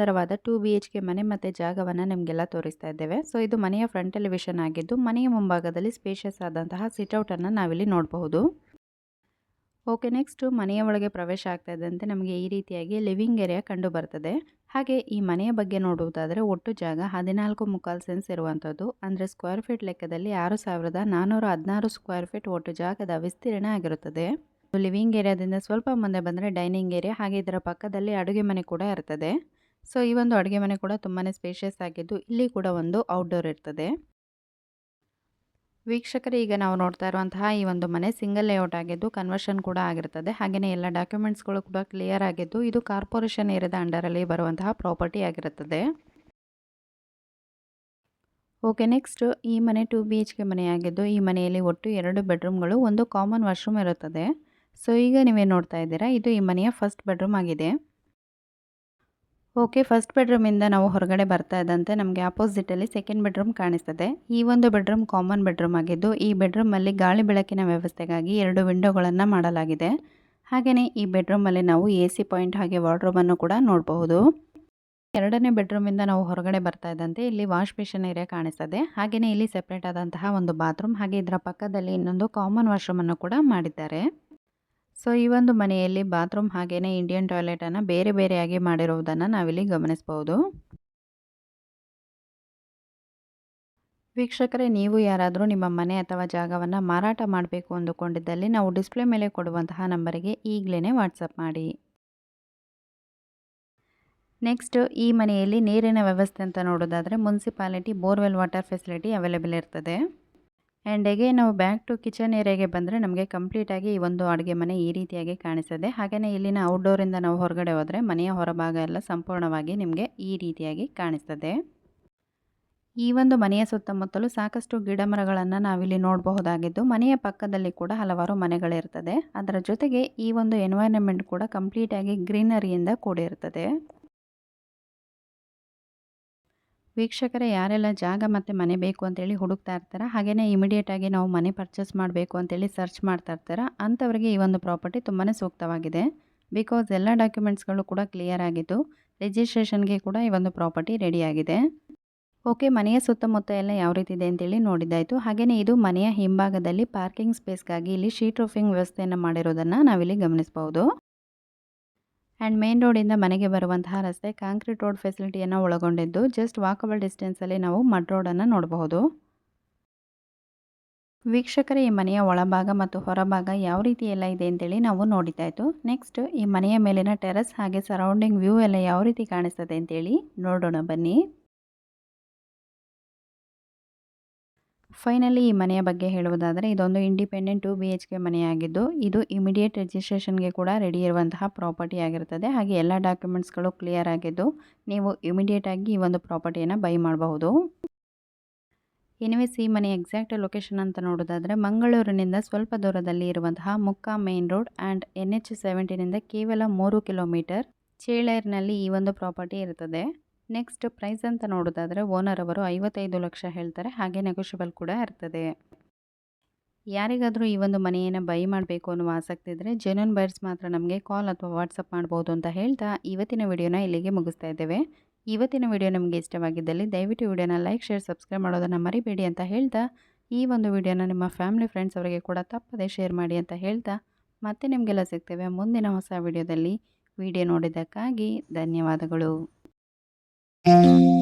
ಸುಂದರವಾದ two B H K ಮನೆ ಮತ್ತು ಜಾಗವನ್ನು ನಿಮಗೆಲ್ಲ ತೋರಿಸ್ತಾ ಇದ್ದೇವೆ. ಸೊ ಇದು ಮನೆಯ ಫ್ರಂಟ್ ಎಲಿವೇಶನ್ ಆಗಿದ್ದು, ಮನೆಯ ಮುಂಭಾಗದಲ್ಲಿ ಸ್ಪೇಷಿಯಸ್ ಆದಂತಹ ಸಿಟ್ಔಟನ್ನು ನಾವಿಲ್ಲಿ ನೋಡಬಹುದು. ಓಕೆ ನೆಕ್ಸ್ಟು ಮನೆಯ ಒಳಗೆ ಪ್ರವೇಶ ಆಗ್ತಾ ಇದ್ದಂತೆ ನಮಗೆ ಈ ರೀತಿಯಾಗಿ ಲಿವಿಂಗ್ ಏರಿಯಾ ಕಂಡು ಬರ್ತದೆ. ಹಾಗೆ ಈ ಮನೆಯ ಬಗ್ಗೆ ನೋಡುವುದಾದರೆ ಒಟ್ಟು ಜಾಗ ಹದಿನಾಲ್ಕು ಮುಕ್ಕಾಲು ಸೆನ್ಸ್ ಇರುವಂಥದ್ದು ಅಂದರೆ ಸ್ಕ್ವೇರ್ ಫೀಟ್ ಲೆಕ್ಕದಲ್ಲಿ ಆರು ಸಾವಿರದ ನಾನ್ನೂರ ಹದಿನಾರು ಸ್ಕ್ವೇರ್ ಫೀಟ್ ಒಟ್ಟು ಜಾಗದ ವಿಸ್ತೀರ್ಣ ಆಗಿರುತ್ತದೆ. ಲಿವಿಂಗ್ ಏರಿಯಾದಿಂದ ಸ್ವಲ್ಪ ಮುಂದೆ ಬಂದರೆ ಡೈನಿಂಗ್ ಏರಿಯಾ ಹಾಗೆ ಇದರ ಪಕ್ಕದಲ್ಲಿ ಅಡುಗೆ ಮನೆ ಕೂಡ ಇರ್ತದೆ. ಸೊ, ಈ ಒಂದು ಅಡುಗೆ ಮನೆ ಕೂಡ ತುಂಬಾ ಸ್ಪೇಷಿಯಸ್ ಆಗಿದ್ದು, ಇಲ್ಲಿ ಕೂಡ ಒಂದು ಔಟ್ಡೋರ್ ಇರ್ತದೆ. ವೀಕ್ಷಕರು, ಈಗ ನಾವು ನೋಡ್ತಾ ಇರುವಂತಹ ಈ ಒಂದು ಮನೆ ಸಿಂಗಲ್ ಲೇಔಟ್ ಆಗಿದ್ದು, ಕನ್ವರ್ಷನ್ ಕೂಡ ಆಗಿರ್ತದೆ. ಹಾಗೆಯೇ ಎಲ್ಲ ಡಾಕ್ಯುಮೆಂಟ್ಸ್ಗಳು ಕೂಡ ಕ್ಲಿಯರ್ ಆಗಿದ್ದು, ಇದು ಕಾರ್ಪೊರೇಷನ್ ಏರಿಯಾದ ಅಂಡರಲ್ಲಿ ಬರುವಂತಹ ಪ್ರಾಪರ್ಟಿ ಆಗಿರುತ್ತದೆ ಓಕೆ, ನೆಕ್ಸ್ಟ್ ಈ ಮನೆ ಟು ಬಿ ಎಚ್ ಕೆ ಮನೆಯಾಗಿದ್ದು ಈ ಮನೆಯಲ್ಲಿ ಒಟ್ಟು ಎರಡು ಬೆಡ್ರೂಮ್ಗಳು, ಒಂದು ಕಾಮನ್ ವಾಶ್ರೂಮ್ ಇರುತ್ತದೆ. ಸೊ, ಈಗ ನೀವೇನು ನೋಡ್ತಾ ಇದ್ದೀರಾ, ಇದು ಈ ಮನೆಯ ಫಸ್ಟ್ ಬೆಡ್ರೂಮ್ ಆಗಿದೆ. ಓಕೆ, ಫಸ್ಟ್ ಬೆಡ್ರೂಮಿಂದ ನಾವು ಹೊರಗಡೆ ಬರ್ತಾ ಇದ್ದಂತೆ ನಮಗೆ ಆಪೋಸಿಟಲ್ಲಿ ಸೆಕೆಂಡ್ ಬೆಡ್ರೂಮ್ ಕಾಣಿಸ್ತದೆ. ಈ ಒಂದು ಬೆಡ್ರೂಮ್ ಕಾಮನ್ ಬೆಡ್ರೂಮ್ ಆಗಿದ್ದು, ಈ ಬೆಡ್ರೂಮಲ್ಲಿ ಗಾಳಿ ಬೆಳಕಿನ ವ್ಯವಸ್ಥೆಗಾಗಿ ಎರಡು ವಿಂಡೋಗಳನ್ನು ಮಾಡಲಾಗಿದೆ. ಹಾಗೆಯೇ ಈ ಬೆಡ್ರೂಮಲ್ಲಿ ನಾವು ಎ ಸಿ ಪಾಯಿಂಟ್ ಹಾಗೆ ವಾರ್ಡ್ರೋಬನ್ನು ಕೂಡ ನೋಡಬಹುದು. ಎರಡನೇ ಬೆಡ್ರೂಮಿಂದ ನಾವು ಹೊರಗಡೆ ಬರ್ತಾ ಇದ್ದಂತೆ ಇಲ್ಲಿ ವಾಶ್ ಬೇಷನ್ ಏರಿಯಾ ಕಾಣಿಸ್ತದೆ. ಹಾಗೆಯೇ ಇಲ್ಲಿ ಸೆಪ್ರೇಟ್ ಆದಂತಹ ಒಂದು ಬಾತ್ರೂಮ್, ಹಾಗೆ ಇದರ ಪಕ್ಕದಲ್ಲಿ ಇನ್ನೊಂದು ಕಾಮನ್ ವಾಶ್ರೂಮನ್ನು ಕೂಡ ಮಾಡಿದ್ದಾರೆ. ಸೊ, ಈ ಒಂದು ಮನೆಯಲ್ಲಿ ಬಾತ್ರೂಮ್ ಹಾಗೆಯೇ ಇಂಡಿಯನ್ ಟಾಯ್ಲೆಟನ್ನು ಬೇರೆ ಬೇರೆಯಾಗಿ ಮಾಡಿರುವುದನ್ನು ನಾವಿಲ್ಲಿ ಗಮನಿಸ್ಬೋದು. ವೀಕ್ಷಕರೇ, ನೀವು ಯಾರಾದರೂ ನಿಮ್ಮ ಮನೆ ಅಥವಾ ಜಾಗವನ್ನು ಮಾರಾಟ ಮಾಡಬೇಕು ಅಂದುಕೊಂಡಿದ್ದಲ್ಲಿ ನಾವು ಡಿಸ್ಪ್ಲೇ ಮೇಲೆ ಕೊಡುವಂತಹ ನಂಬರಿಗೆ ಈಗಲೇ ವಾಟ್ಸಪ್ ಮಾಡಿ. ನೆಕ್ಸ್ಟ್, ಈ ಮನೆಯಲ್ಲಿ ನೀರಿನ ವ್ಯವಸ್ಥೆ ಅಂತ ನೋಡೋದಾದರೆ municipality borewell water facility available ಇರ್ತದೆ. ಆ್ಯಂಡ್ ಅಗೇನ್ ನಾವು ಬ್ಯಾಕ್ ಟು ಕಿಚನ್ ಏರಿಯಾಗೆ ಬಂದರೆ ನಮಗೆ ಕಂಪ್ಲೀಟಾಗಿ ಈ ಒಂದು ಅಡುಗೆ ಮನೆ ಈ ರೀತಿಯಾಗಿ ಕಾಣಿಸ್ತದೆ ಹಾಗೆಯೇ ಇಲ್ಲಿನ ಔಟ್ಡೋರಿಂದ ನಾವು ಹೊರಗಡೆ ಹೋದರೆ ಮನೆಯ ಹೊರಭಾಗ ಎಲ್ಲ ಸಂಪೂರ್ಣವಾಗಿ ನಿಮಗೆ ಈ ರೀತಿಯಾಗಿ ಕಾಣಿಸ್ತದೆ ಈ ಒಂದು ಮನೆಯ ಸುತ್ತಮುತ್ತಲು ಸಾಕಷ್ಟು ಗಿಡ ಮರಗಳನ್ನು ನಾವಿಲ್ಲಿ ನೋಡಬಹುದಾಗಿದ್ದು, ಮನೆಯ ಪಕ್ಕದಲ್ಲಿ ಕೂಡ ಹಲವಾರು ಮನೆಗಳಿರ್ತದೆ ಅದರ ಜೊತೆಗೆ ಈ ಒಂದು ಎನ್ವೈರನ್ಮೆಂಟ್ ಕೂಡ ಕಂಪ್ಲೀಟಾಗಿ ಗ್ರೀನರಿಯಿಂದ ಕೂಡಿರ್ತದೆ. ವೀಕ್ಷಕರೇ, ಯಾರೆಲ್ಲ ಜಾಗ ಮತ್ತು ಮನೆ ಬೇಕು ಅಂತೇಳಿ ಹುಡುಕ್ತಾ ಇರ್ತಾರೆ ಹಾಗೆಯೇ ಇಮಿಡಿಯೇಟಾಗಿ ನಾವು ಮನೆ ಪರ್ಚೇಸ್ ಮಾಡಬೇಕು ಅಂತೇಳಿ ಸರ್ಚ್ ಮಾಡ್ತಾ ಇರ್ತಾರೆ, ಅಂಥವ್ರಿಗೆ ಈ ಒಂದು ಪ್ರಾಪರ್ಟಿ ತುಂಬಾ ಸೂಕ್ತವಾಗಿದೆ. ಬಿಕಾಸ್ ಎಲ್ಲ ಡಾಕ್ಯುಮೆಂಟ್ಸ್ಗಳು ಕೂಡ ಕ್ಲಿಯರ್ ಆಗಿದ್ದು ರಿಜಿಸ್ಟ್ರೇಷನ್ಗೆ ಕೂಡ ಈ ಒಂದು ಪ್ರಾಪರ್ಟಿ ರೆಡಿಯಾಗಿದೆ ಓಕೆ ಮನೆಯ ಸುತ್ತಮುತ್ತ ಎಲ್ಲ ಯಾವ ರೀತಿ ಇದೆ ಅಂತೇಳಿ ನೋಡಿದ್ದಾಯಿತು. ಹಾಗೆಯೇ ಇದು ಮನೆಯ ಹಿಂಭಾಗದಲ್ಲಿ ಪಾರ್ಕಿಂಗ್ ಸ್ಪೇಸ್ಗಾಗಿ ಇಲ್ಲಿ ಶೀಟ್ ರೂಫಿಂಗ್ ವ್ಯವಸ್ಥೆಯನ್ನು ಮಾಡಿರೋದನ್ನು ನಾವಿಲ್ಲಿ ಗಮನಿಸಬಹುದು. ಆ್ಯಂಡ್ ಮೇನ್ ರೋಡಿಂದ ಮನೆಗೆ ಬರುವಂತಹ ರಸ್ತೆ ಕಾಂಕ್ರೀಟ್ ರೋಡ್ ಫೆಸಿಲಿಟಿಯನ್ನು ಒಳಗೊಂಡಿದ್ದು, ಜಸ್ಟ್ ವಾಕಬಲ್ ಡಿಸ್ಟೆನ್ಸಲ್ಲಿ ನಾವು ಮಡ್ ರೋಡನ್ನು ನೋಡಬಹುದು. ವೀಕ್ಷಕರೇ, ಈ ಮನೆಯ ಒಳಭಾಗ ಮತ್ತು ಹೊರಭಾಗ ಯಾವ ರೀತಿ ಎಲ್ಲ ಇದೆ ಅಂತೇಳಿ ನಾವು ನೋಡಿದ್ದಾಯಿತು ನೆಕ್ಸ್ಟ್ ಈ ಮನೆಯ ಮೇಲಿನ ಟೆರಸ್ ಹಾಗೆ ಸರೌಂಡಿಂಗ್ ವ್ಯೂ ಎಲ್ಲ ಯಾವ ರೀತಿ ಕಾಣಿಸ್ತದೆ ಅಂತೇಳಿ ನೋಡೋಣ ಬನ್ನಿ. ಫೈನಲಿ ಈ ಮನೆಯ ಬಗ್ಗೆ ಹೇಳುವುದಾದರೆ, ಇದೊಂದು independent two B H K ಮನೆಯಾಗಿದ್ದು, ಇದು ಇಮಿಡಿಯೇಟ್ ರಿಜಿಸ್ಟ್ರೇಷನ್ಗೆ ಕೂಡ ರೆಡಿ ಇರುವಂತಹ ಪ್ರಾಪರ್ಟಿ ಆಗಿರುತ್ತದೆ. ಹಾಗೆ ಎಲ್ಲ ಡಾಕ್ಯುಮೆಂಟ್ಸ್ಗಳು ಕ್ಲಿಯರ್ ಆಗಿದ್ದು, ನೀವು ಇಮಿಡಿಯೇಟಾಗಿ ಈ ಒಂದು ಪ್ರಾಪರ್ಟಿಯನ್ನು ಬೈ ಮಾಡಬಹುದು. ಎನಿವೇಸ್ ಈ ಮನೆ ಎಕ್ಸಾಕ್ಟ್ ಲೊಕೇಶನ್ ಅಂತ ನೋಡೋದಾದರೆ ಮಂಗಳೂರಿನಿಂದ ಸ್ವಲ್ಪ ದೂರದಲ್ಲಿ ಇರುವಂತಹ Mukka main road and N H ಸೆವೆಂಟಿನಿಂದ ಕೇವಲ ಮೂರು ಕಿಲೋಮೀಟರ್ ಚೇಳೇರ್ನಲ್ಲಿ ಈ ಒಂದು ಪ್ರಾಪರ್ಟಿ ಇರುತ್ತದೆ. ನೆಕ್ಸ್ಟ್ ಪ್ರೈಸ್ ಅಂತ ನೋಡೋದಾದರೆ ಓನರ್ ಅವರು ಐವತ್ತೈದು ಲಕ್ಷ ಹೇಳ್ತಾರೆ. ಹಾಗೆ ನೆಗೋಷಿಯಬಲ್ ಕೂಡ ಇರ್ತದೆ. ಯಾರಿಗಾದರೂ ಈ ಒಂದು ಮನೆಯನ್ನು ಬೈ ಮಾಡಬೇಕು ಅನ್ನುವ ಆಸಕ್ತಿ ಇದ್ದರೆ ಜೆನ್ಯೂನ್ ಬೈರ್ಸ್ ಮಾತ್ರ ನಮಗೆ ಕಾಲ್ ಅಥವಾ ವಾಟ್ಸಪ್ ಮಾಡ್ಬೋದು ಅಂತ ಹೇಳ್ತಾ ಇವತ್ತಿನ ವಿಡಿಯೋನ ಇಲ್ಲಿಗೆ ಮುಗಿಸ್ತಾ ಇದ್ದೇವೆ. ಇವತ್ತಿನ ವಿಡಿಯೋ ನಮಗೆ ಇಷ್ಟವಾಗಿದ್ದಲ್ಲಿ ದಯವಿಟ್ಟು ವಿಡಿಯೋನ ಲೈಕ್ ಶೇರ್ ಸಬ್ಸ್ಕ್ರೈಬ್ ಮಾಡೋದನ್ನು ಮರಿಬೇಡಿ ಅಂತ ಹೇಳ್ತಾ, ಈ ಒಂದು ವಿಡಿಯೋನ ನಿಮ್ಮ ಫ್ಯಾಮಿಲಿ ಫ್ರೆಂಡ್ಸ್ ಅವರಿಗೆ ಕೂಡ ತಪ್ಪದೆ ಶೇರ್ ಮಾಡಿ ಅಂತ ಹೇಳ್ತಾ, ಮತ್ತೆ ನಿಮಗೆಲ್ಲ ಸಿಗ್ತೇವೆ ಮುಂದಿನ ಹೊಸ ವಿಡಿಯೋದಲ್ಲಿ. ವಿಡಿಯೋ ನೋಡಿದ್ದಕ್ಕಾಗಿ ಧನ್ಯವಾದಗಳು. Música